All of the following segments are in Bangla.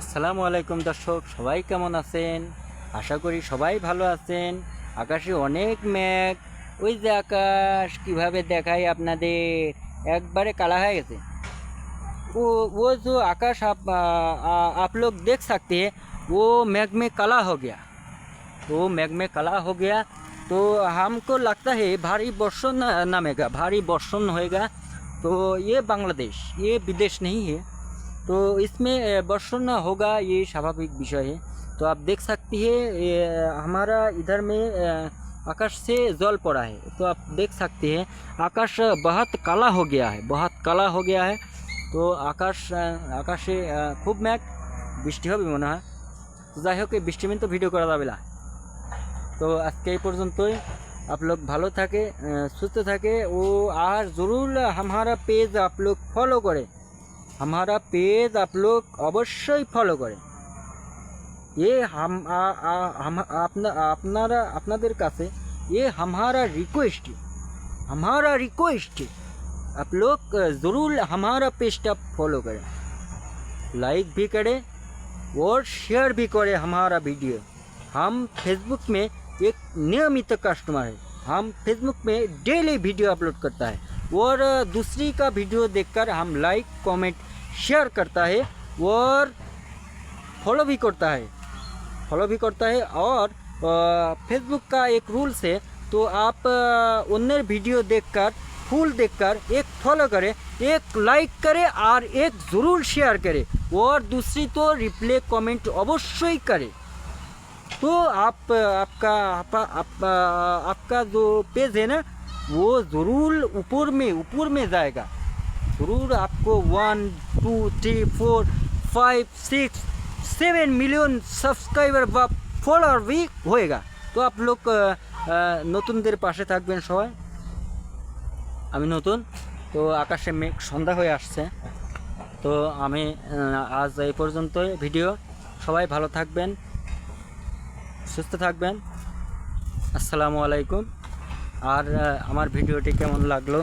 আসসালামু আলাইকুম দর্শক সবাই কেমন আছেন আশা করি সবাই ভালো আছেন আকাশে অনেক মেঘ ওই যে আকাশ কিভাবে দেখাই আপনাদের একবারে কালা হয়ে গেছে वो वो जो आकाश आप आ, आ, आप लोग देख सकते हैं वो मेघ में काला हो गया वो मेघ में काला हो गया तो हमको लगता है भारी वर्षण नामेगा भारी वर्षण होएगा तो ये बांग्लादेश ये विदेश नहीं है तो इसमें अ, वर्षण होगा ये स्वाभाविक विषय है तो आप देख सकती है ये, हमारा इधर में अ, आकाश से जल पड़ा है तो आप देख सकते हैं आकाश बहुत काला हो गया है बहुत काला हो गया है তো আকাশ আহ, আকাশে আহ, খুব ম্যাঘ বৃষ্টি হবে মনে হয় তো যাই হোক এই বৃষ্টি মেন তো ভিডিও করা যাবে না তো আজকে এই পর্যন্তই आप लोग ভালো থাকে আহ, সুস্থ থাকে ও আর জরুর हमारा পেজ आप लोग ফলো করে हमारा पेज आप लोग অবশ্যই ফলো করে ये हम आ, आ, हम अपना আপনারা আপনাদের কাছে ये हमारा रिक्वेस्ट है हमारा रिक्वेस्ट है आप लोग अ, ज़रूर हमारा पेज आप फॉलो करें लाइक भी करें और शेयर भी करें हमारा वीडियो हम फेसबुक में एक नियमित कस्टमर है हम फेसबुक में डेली वीडियो अपलोड करता है और दूसरी का वीडियो देखकर हम लाइक कमेंट शेयर करता है और फॉलो भी करता है। फॉलो भी करता है और फेसबुक का एक रूल्स है तो आप अन्य वीडियो देखकर फुल देखकर एक फॉलो करें एक लाइक करें और एक ज़रूर शेयर करें। और दूसरी तो रिप्ले कमेंट अवश्य करें। तो आप आपका आप, आप, आपका जो पेज है ना वो ज़रूर ऊपर में ऊपर में जाएगा ज़रूर आपको one two three four five six seven million subscriber বা ফলোয়ার भी होएगा তো आप लोग আহ, আহ, নতুনদের পাশে থাকবেন সবাই আমি নতুন তো আকাশে মেঘ সন্ধ্যা হয়ে আসছে তো আমি আহ, আজ এই পর্যন্তই ভিডিও সবাই ভালো থাকবেন সুস্থ থাকবেন আসসালামু আলাইকুম আর আমার ভিডিওটি কেমন লাগল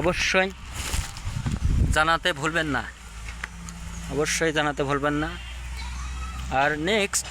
অবশ্যই জানাতে ভুলবেন না। অবশ্যই জানাতে ভুলবেন না। আর নেক্সট